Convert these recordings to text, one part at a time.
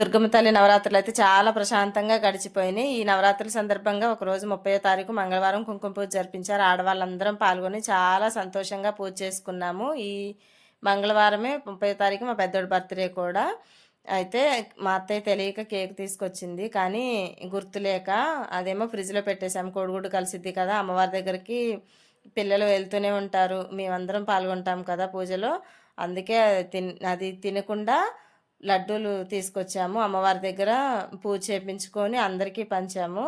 దుర్గమ్మ తల్లి నవరాత్రులు అయితే చాలా ప్రశాంతంగా గడిచిపోయినాయి. ఈ నవరాత్రుల సందర్భంగా ఒకరోజు ముప్పై తారీఖు మంగళవారం కుంకుమ పూజ జరిపించారు. ఆడవాళ్ళందరం పాల్గొని చాలా సంతోషంగా పూజ చేసుకున్నాము. ఈ మంగళవారమే ముప్పై తారీఖు మా పెద్దోడి బర్త్డే కూడా. అయితే మా అత్తయ్య తెలియక కేక్ తీసుకొచ్చింది. కానీ గుర్తులేక అదేమో ఫ్రిడ్జ్లో పెట్టేశాము కోడిగుడ్డు కలిసిద్ది కదా అమ్మవారి దగ్గరికి పిల్లలు వెళ్తూనే ఉంటారు. మేమందరం పాల్గొంటాం కదా పూజలో. అందుకే తిన్ అది తినకుండా లడ్డూలు తీసుకొచ్చాము. అమ్మవారి దగ్గర పూజ చేయించుకొని అందరికీ పంచాము.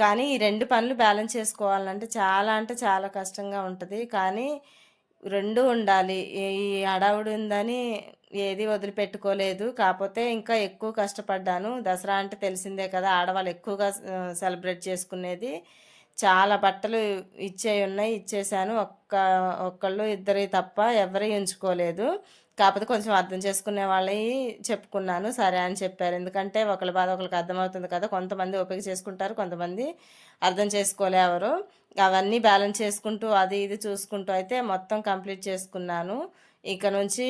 కానీ ఈ రెండు పనులు బ్యాలెన్స్ చేసుకోవాలంటే చాలా అంటే చాలా కష్టంగా ఉంటుంది. కానీ రెండు ఉండాలి. ఈ హడావుడి ఉందని ఏది వదిలిపెట్టుకోలేదు. కాకపోతే ఇంకా ఎక్కువ కష్టపడ్డాను. దసరా అంటే తెలిసిందే కదా ఆడవాళ్ళు ఎక్కువగా సెలబ్రేట్ చేసుకునేది. చాలా బట్టలు ఇచ్చేవి ఉన్నాయి ఇచ్చేసాను ఒక్క ఒక్కళ్ళు ఇద్దరి తప్ప ఎవరి ఉంచుకోలేదు కాకపోతే కొంచెం అర్థం చేసుకునే వాళ్ళవి చెప్పుకున్నాను. సరే అని చెప్పారు. ఎందుకంటే ఒకళ్ళ బాధ ఒకరికి అర్థమవుతుంది కదా. కొంతమంది ఓపిక చేసుకుంటారు కొంతమంది అర్థం చేసుకోలేవరు. అవన్నీ బ్యాలెన్స్ చేసుకుంటూ అది ఇది చూసుకుంటూ అయితే మొత్తం కంప్లీట్ చేసుకున్నాను. ఇక నుంచి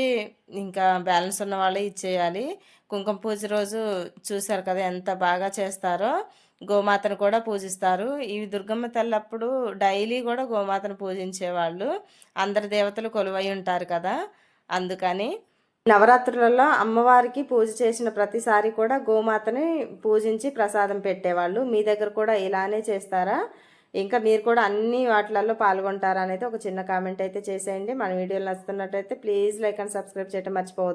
ఇంకా బ్యాలెన్స్ ఉన్న వాళ్ళే ఇచ్చేయాలి. కుంకుమ పూజ రోజు చూశారు కదా ఎంత బాగా చేస్తారో. గోమాతను కూడా పూజిస్తారు. ఈ దుర్గమ్మ తల్లప్పుడు డైలీ కూడా గోమాతను పూజించేవాళ్ళు. అందరి దేవతలు కొలువై ఉంటారు కదా. అందుకని నవరాత్రులలో అమ్మవారికి పూజ చేసిన ప్రతిసారి కూడా గోమాతని పూజించి ప్రసాదం పెట్టేవాళ్ళు. మీ దగ్గర కూడా ఇలానే చేస్తారా? ఇంకా మీరు కూడా అన్ని వాటిలలో పాల్గొంటారా అనేది ఒక చిన్న కామెంట్ అయితే చేసేయండి. మన వీడియోలు నచ్చుతున్నట్టయితే ప్లీజ్ లైక్ అండ్ సబ్స్క్రైబ్ చేయడం మర్చిపోవద్దు.